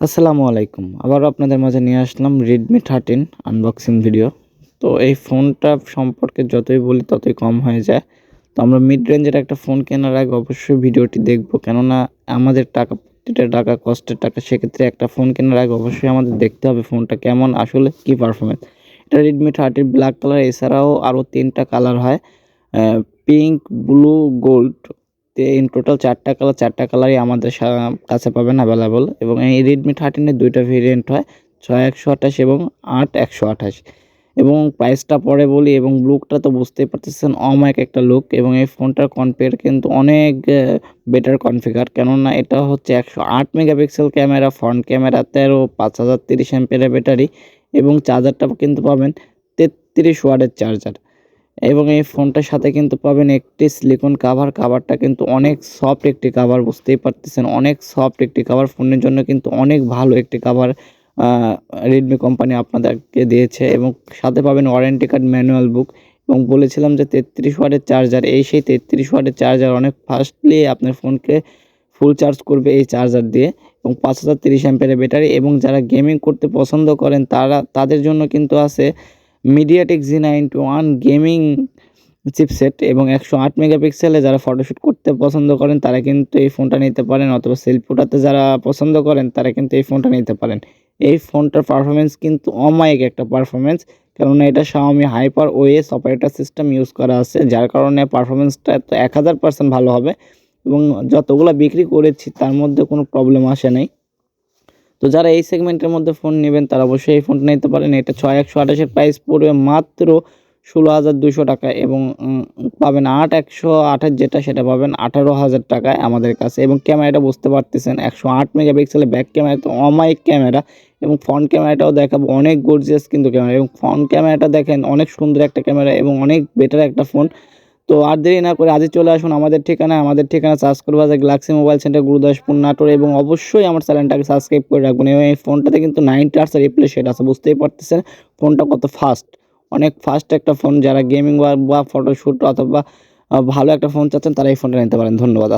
আসসালামু আলাইকুম। আবারও আপনাদের মাঝে নিয়ে আসলাম রেডমি থার্টিন আনবক্সিং ভিডিও তো এই ফোনটা সম্পর্কে যতই বলি ততই কম হয়ে যায়। তো আমরা মিড রেঞ্জের একটা ফোন কেনার আগে অবশ্যই ভিডিওটি দেখব। কেননা আমাদের টাকা, প্রতিটা টাকা, কষ্টের টাকা, সেক্ষেত্রে একটা ফোন কেনার আগে অবশ্যই আমাদের দেখতে হবে ফোনটা কেমন, আসলে কী পারফরমেন্স এটা রেডমি থার্টিন ব্ল্যাক কালার এছাড়াও আরও তিনটা কালার হয়। Pink blue gold in total চারটা কালার চারটা কালারই আমাদের কাছে পাবেন অ্যাভেলেবল এবং এই রেডমি থার্টিনের দুইটা ভেরিয়েন্ট হয়, ছয় একশো আঠাশ এবং আট একশো আঠাশ। এবং প্রাইসটা পরে বলি এবং লুকটা তো বুঝতেই পারতেছেন, অমায়িক একটা লুক এবং এই ফোনটার কনফিগার কিন্তু অনেক বেটার কনফিগার কেননা এটা হচ্ছে একশো আট মেগাপিক্সেল ক্যামেরা ফ্রন্ট ক্যামেরা, তেরো, পাঁচ হাজার তিরিশ এমপের ব্যাটারি এবং চার্জারটা কিন্তু পাবেন তেত্রিশ ওয়ার্ডের চার্জার এবং এই ফোনটার সাথে কিন্তু পাবেন একটি সিলিকন কাভার কাভারটা কিন্তু অনেক সফট একটি কাভার বুঝতেই পারতেছেন। অনেক সফট একটি কাভার ফোনের জন্য কিন্তু অনেক ভালো একটি কাভার রেডমি কোম্পানি আপনাদেরকে দিয়েছে। এবং সাথে পাবেন ওয়ারেন্টি কার্ড ম্যানুয়াল বুক এবং বলেছিলাম যে তেত্রিশ ওয়াটের চার্জার এই সেই তেত্রিশ ওয়াটের চার্জার অনেক ফাস্টলি আপনার ফোনকে ফুল চার্জ করবে এই চার্জার দিয়ে। এবং পাঁচ হাজার তিরিশ অ্যাম্পের ব্যাটারি এবং যারা গেমিং করতে পছন্দ করেন, তারা, তাদের জন্য কিন্তু আছে MediaTek G ninety one gaming chipset এবং একশো আট মেগাপিক্সেলে যারা ফটোশ্যুট করতে পছন্দ করেন, তারা কিন্তু এই ফোনটা নিতে পারেন। অথবা সেলফি ওঠাতে যারা পছন্দ করেন, তারা কিন্তু এই ফোনটা নিতে পারেন। এই ফোনটার পারফরমেন্স কিন্তু অমায়িক একটা পারফরমেন্স কেননা এটা Xiaomi Hyper OS operator system use করা আছে, যার কারণে পারফরমেন্সটা তো এক হাজার পার্সেন্ট ভালো হবে এবং যতগুলো বিক্রি করেছি, তার মধ্যে কোনো প্রবলেম আসে নাই। তো যারা এই সেগমেন্টের মধ্যে ফোন নেবেন, তারা অবশ্যই এই ফোনটা নিতে পারেন। এটা ছয় একশো আঠাশের প্রাইস পড়বে মাত্র ষোলো হাজার দুশো টাকা এবং পাবেন আট একশো আঠাশ যেটা সেটা পাবেন আঠারো হাজার টাকায় আমাদের কাছে। এবং ক্যামেরাটা বুঝতে পারতেছেন, একশো আট মেগাপিক্সেলের ব্যাক ক্যামেরা তো অমায়িক ক্যামেরা এবং ফ্রন্ট ক্যামেরাটাও দেখাবো, অনেক গর্জিয়াস কিন্তু ক্যামেরা এবং ফ্রন্ট ক্যামেরাটা দেখেন, অনেক সুন্দর একটা ক্যামেরা এবং অনেক বেটার একটা ফোন তো আর দেরি না করে আজই চলে আসুন আমাদের ঠিকানায়। আমাদের ঠিকানা সার্চ করব আছে Galaxy mobile centre Gurudaspur Natore এবং অবশ্যই আমার চ্যানেলটাকে সাবস্ক্রাইব করে রাখবেন এবং এই ফোনটাতে কিন্তু নাইনটি আর্টসের রিপ্লে সেট আছে, বুঝতেই পারতেছেন? ফোনটা কত ফাস্ট অনেক ফাস্ট একটা ফোন, যারা গেমিং বা ফটোশ্যুট অথবা ভালো একটা ফোন চাচ্ছেন, তারা এই ফোনটা নিতে পারেন। ধন্যবাদ